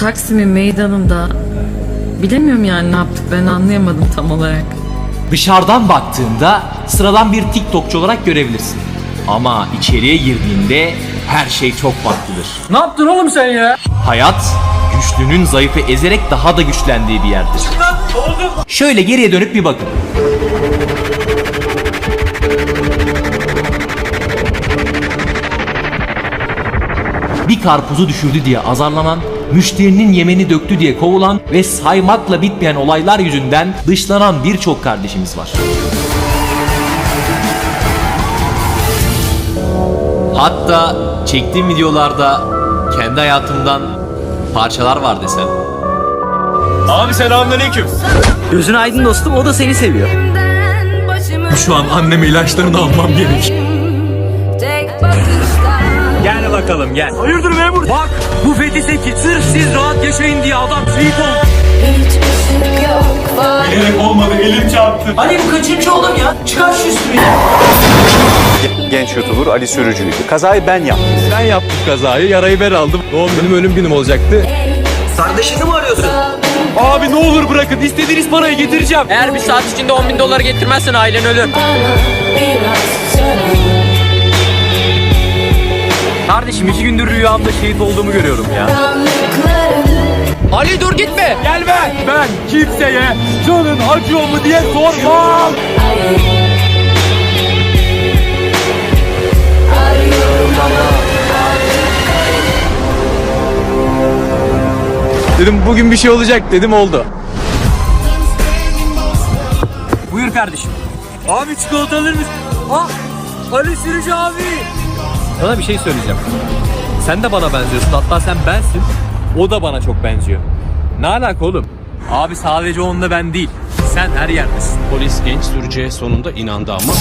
Taksim'in meydanında bilemiyorum yani ne yaptık ben anlayamadım tam olarak. Dışarıdan baktığında sıradan bir TikTokçu olarak görebilirsin. Ama içeriye girdiğinde her şey çok farklıdır. Ne yaptın oğlum sen ya? Hayat güçlünün zayıfı ezerek daha da güçlendiği bir yerdir. Şöyle geriye dönüp bir bakın. Bir karpuzu düşürdü diye azarlanan, müşterinin yemeni döktü diye kovulan ve saymakla bitmeyen olaylar yüzünden dışlanan birçok kardeşimiz var. Hatta çektiğim videolarda kendi hayatımdan parçalar var desem. Abi selamünaleyküm. Gözün aydın dostum o da seni seviyor. Şu an anneme ilaçlarını almam gerek. Bakalım gel. Hayırdır memur? Bak bu Fethi Seki sırf siz rahat yaşayın diye adam şehit oldu. Bilerek olmadı elim çarptı. Hani bu kaçıncı oğlum ya? Çıkar şu üstünü genç YouTuber Ali Sürücü'ydü. Kazayı ben yaptım. Ben yaptım kazayı yarayı ben aldım. Doğum günüm ölüm günüm olacaktı. Kardeşini mi arıyorsun? Abi ne olur bırakın istediğiniz parayı getireceğim. Eğer bir saat içinde 10 bin dolar getirmezsen ailen ölür. Kardeşim iki gündür rüyamda şehit olduğumu görüyorum ya. Ali dur gitme. Gelme. Ben kimseye canın acıyor mu diye sormam. Dedim bugün bir şey olacak dedim oldu. Buyur kardeşim. Abi çikolata alır mısın? Ah Ali Sürücü abi. Sana bir şey söyleyeceğim. Sen de bana benziyorsun. Hatta sen bensin. O da bana çok benziyor. Ne alaka oğlum? Abi sadece onunla ben değil. Sen her yerdesin. Polis genç sürücüye sonunda inandı ama